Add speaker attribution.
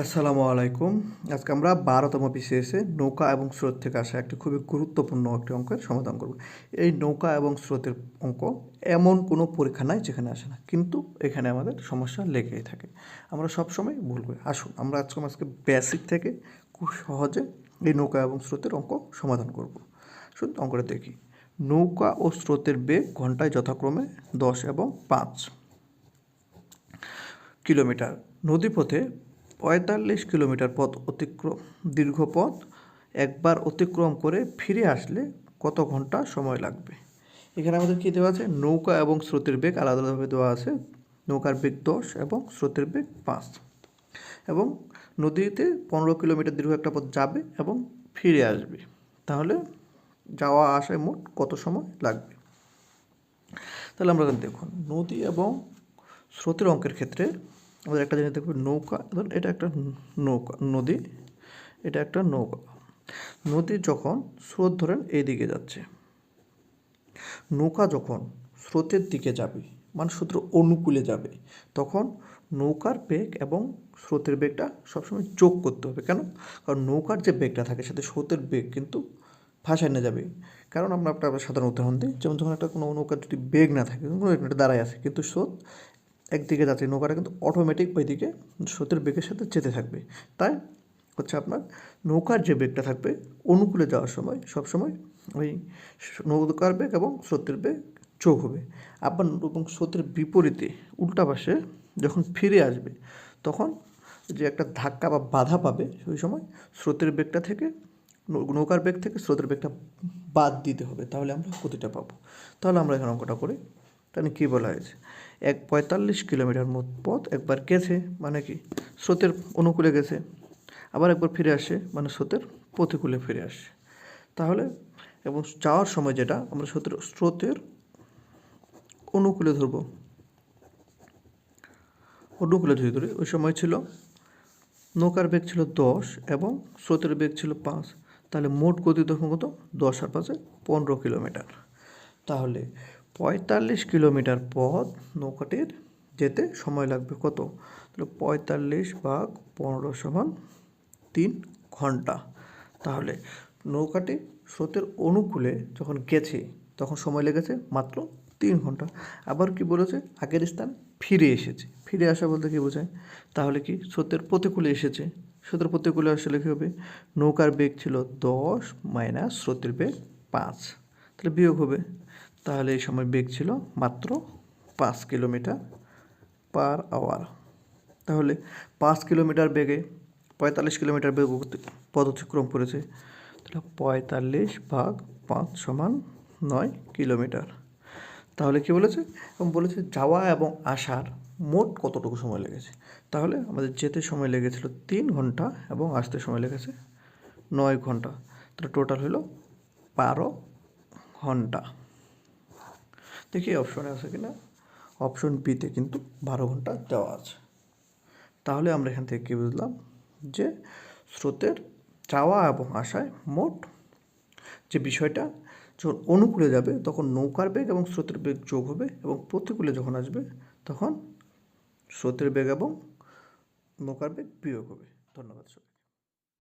Speaker 1: আসসালামু আলাইকুম। আজকে আমরা বারোতম বিসিএসে নৌকা এবং স্রোত থেকে আসা একটি খুবই গুরুত্বপূর্ণ একটি অঙ্কের সমাধান করব। এই নৌকা এবং স্রোতের অঙ্ক এমন কোনো পরীক্ষা নাই যেখানে আসে না, কিন্তু এখানে আমাদের সমস্যা লেগেই থাকে। আমরা সবসময় ভুল করি আসুন, আমরা আজকে আজকে বেসিক থেকে খুব সহজে এই নৌকা এবং স্রোতের অঙ্ক সমাধান করব। শুধু অঙ্কটা দেখি। নৌকা ও স্রোতের বেগ ঘন্টায় যথাক্রমে দশ এবং পাঁচ কিলোমিটার। নদীপথে পঁয়তাল্লিশ কিলোমিটার পথ অতিক্রম, দীর্ঘ পথ, একবার অতিক্রম করে ফিরে আসলে কত ঘণ্টা সময় লাগবে? এখানে আমাদের কী দেওয়া আছে? নৌকা এবং স্রোতের বেগ আলাদা আলাদাভাবে দেওয়া আছে। নৌকার বেগ দশ এবং স্রোতের বেগ পাঁচ। এবং নদীতে পনেরো কিলোমিটার দীর্ঘ একটা পথ যাবে এবং ফিরে আসবে। তাহলে যাওয়া আসায় মোট কত সময় লাগবে? তাহলে আমরা দেখুন, নদী এবং স্রোতের অঙ্কের ক্ষেত্রে আমাদের একটা জিনিস দেখবে নৌকা, ধরুন এটা একটা নৌকা, নদী, এটা একটা নৌকা। নদী যখন স্রোত ধরেন এই দিকে যাচ্ছে। নৌকা যখন স্রোতের দিকে যাবে মানে সূত্র অনুকূলে যাবে, তখন নৌকার বেগ এবং স্রোতের বেগটা সবসময় যোগ করতে হবে। কেন? কারণ নৌকার যে বেগটা থাকে সাথে স্রোতের বেগ কিন্তু ভাসায় নিয়ে যাবে। কারণ আমরা একটা সাধারণ উদাহরণ দিই, যেমন যখন একটা কোনো নৌকার যদি বেগ না থাকে, কোনো দাঁড়ায় আছে, কিন্তু স্রোত একদিকে যাচ্ছে নৌকাটা কিন্তু অটোমেটিক ওইদিকে স্রোতের বেগের সাথে যেতে থাকবে। তাই হচ্ছে আপনার নৌকার যে বেগটা থাকবে, অনুকূলে যাওয়ার সময় সব সময় ওই নৌকার বেগ এবং স্রোতের বেগ চোখ হবে। আবার এবং স্রোতের বিপরীতে উল্টা পাশে যখন ফিরে আসবে, তখন যে একটা ধাক্কা বা বাধা পাবে, ওই সময় স্রোতের বেগটা থেকে, নৌকার বেগ থেকে স্রোতের বেগটা বাদ দিতে হবে। তাহলে আমরা গতিটা পাবো। তাহলে আমরা এখানে অঙ্কটা করি। তাহলে কী বলা হয়েছে? এক পঁয়তাল্লিশ কিলোমিটার পথ একবার গেছে মানে কি, স্রোতের অনুকূলে গেছে। আবার একবার ফিরে আসে মানে স্রোতের প্রতিকূলে ফিরে আসে। তাহলে এবং যাওয়ার সময় যেটা, আমরা স্রোতের স্রোতের অনুকূলে ধরবো। অনুকূলে ধরে ধরে, ওই সময় ছিল নৌকার বেগ ছিল দশ এবং স্রোতের বেগ ছিল পাঁচ। তাহলে মোট গতি তখন কত? দশ আর পাঁচে পনেরো কিলোমিটার। তাহলে পঁয়তাল্লিশ কিলোমিটার পথ নৌকাটির যেতে সময় লাগবে কত? তাহলে পঁয়তাল্লিশ ভাগ পনেরো সমান তিন ঘণ্টা। তাহলে নৌকাটি স্রোতের অনুকূলে যখন গেছে, তখন সময় লেগেছে মাত্র তিন ঘণ্টা। আবার কি বলেছে? আগের স্থান ফিরে এসেছে। ফিরে আসা বলতে কী বোঝায়? তাহলে কি স্রোতের প্রতিকূলে এসেছে? স্রোতের প্রতিকূলে আসলে কী হবে? নৌকার বেগ ছিল দশ মাইনাস স্রোতের বেগ পাঁচ। তাহলে বিয়োগ হবে। তাহলে এই সময় বেগ ছিল মাত্র পাঁচ কিলোমিটার পার আওয়ার। তাহলে পাঁচ কিলোমিটার বেগে পঁয়তাল্লিশ কিলোমিটার বেগ পদ অতিক্রম করেছে। তাহলে পঁয়তাল্লিশ ভাগ পাঁচ সমান নয় কিলোমিটার। তাহলে কি বলেছে? এবং বলেছে যাওয়া এবং আসার মোট কতটুকু সময় লেগেছে? তাহলে আমাদের যেতে সময় লেগেছিল তিন ঘণ্টা এবং আসতে সময় লেগেছে নয় ঘণ্টা। তাহলে টোটাল হলো বারো ঘণ্টা। দেখি অপশনে আছে কি না অপশন বিতে কিন্তু বারো ঘণ্টা দেওয়া আছে। তাহলে আমরা এখান থেকে কী বুঝলাম? যে স্রোতের চাওয়া এবং আসায় মোট যে বিষয়টা, যখন অনুকূলে যাবে, তখন নৌকার বেগ এবং স্রোতের বেগ যোগ হবে এবং প্রতিকূলে যখন আসবে, তখন স্রোতের বেগ এবং নৌকার বেগ বিয়োগ হবে। ধন্যবাদ সবাই